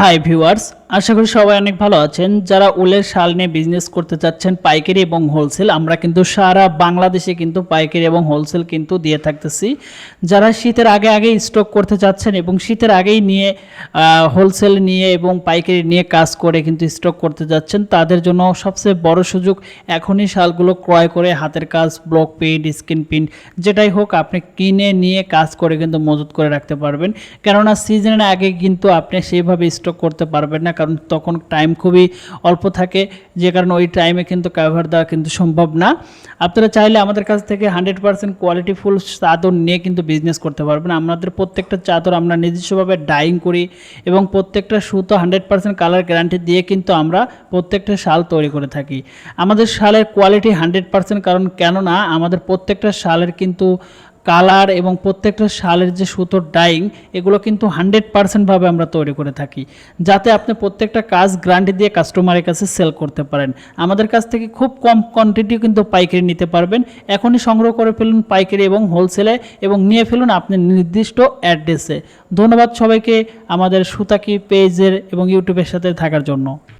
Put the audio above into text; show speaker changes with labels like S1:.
S1: Hi viewers আশা করি সবাই অনেক ভালো আছেন। যারা উলের শাল নিয়ে বিজনেস করতে চাচ্ছেন, পাইকারি এবং হোলসেল আমরা কিন্তু সারা বাংলাদেশে কিন্তু পাইকারি এবং হোলসেল কিন্তু দিয়ে থাকতেছি। যারা শীতের আগে আগে স্টক করতে চাচ্ছেন এবং শীতের আগেই নিয়ে হোলসেল নিয়ে এবং পাইকারি নিয়ে কাজ করে কিন্তু স্টক করতে যাচ্ছেন, তাদের জন্য সবচেয়ে বড় সুযোগ এখনই শালগুলো ক্রয় করে হাতের কাজ ব্লক প্রিন্ট স্ক্রিন প্রিন্ট যেটাই হোক আপনি কিনে নিয়ে কাজ করে কিন্তু মজুত করে রাখতে পারবেন। কেননা সিজনের আগে কিন্তু আপনি সেইভাবে স্টক করতে পারবেন না কারণ তখন টাইম খুবই অল্প থাকে, যে কারণে ওই টাইমে কিন্তু কাভার দেওয়া কিন্তু সম্ভব না। আপনারা চাইলে আমাদের কাছ থেকে হান্ড্রেড পার্সেন্ট কোয়ালিটিফুল চাদর নিয়ে কিন্তু বিজনেস করতে পারবেন। আমাদের প্রত্যেকটা চাদর আমরা নিজস্বভাবে ডাইং করি এবং প্রত্যেকটা সুতো হান্ড্রেড পার্সেন্ট কালার গ্যারান্টি দিয়ে কিন্তু আমরা প্রত্যেকটা শাল তৈরি করে থাকি। আমাদের শালের কোয়ালিটি হান্ড্রেড পার্সেন্ট কারণ কেননা আমাদের প্রত্যেকটা শালের কিন্তু কালার এবং প্রত্যেকটা শালের যে সুতোর ডাইং, এগুলো কিন্তু হান্ড্রেড পার্সেন্টভাবে আমরা তৈরি করে থাকি, যাতে আপনি প্রত্যেকটা কাজ গ্রান্টি দিয়ে কাস্টমারের কাছে সেল করতে পারেন। আমাদের কাছ থেকে খুব কম কোয়ান্টিটি কিন্তু পাইকারি নিতে পারবেন। এখনই সংগ্রহ করে ফেলুন পাইকারি এবং হোলসেলে এবং নিয়ে ফেলুন আপনি নির্দিষ্ট অ্যাড্রেসে ধন্যবাদ সবাইকে আমাদের সুতাকি পেজের এবং ইউটিউবের সাথে থাকার জন্য।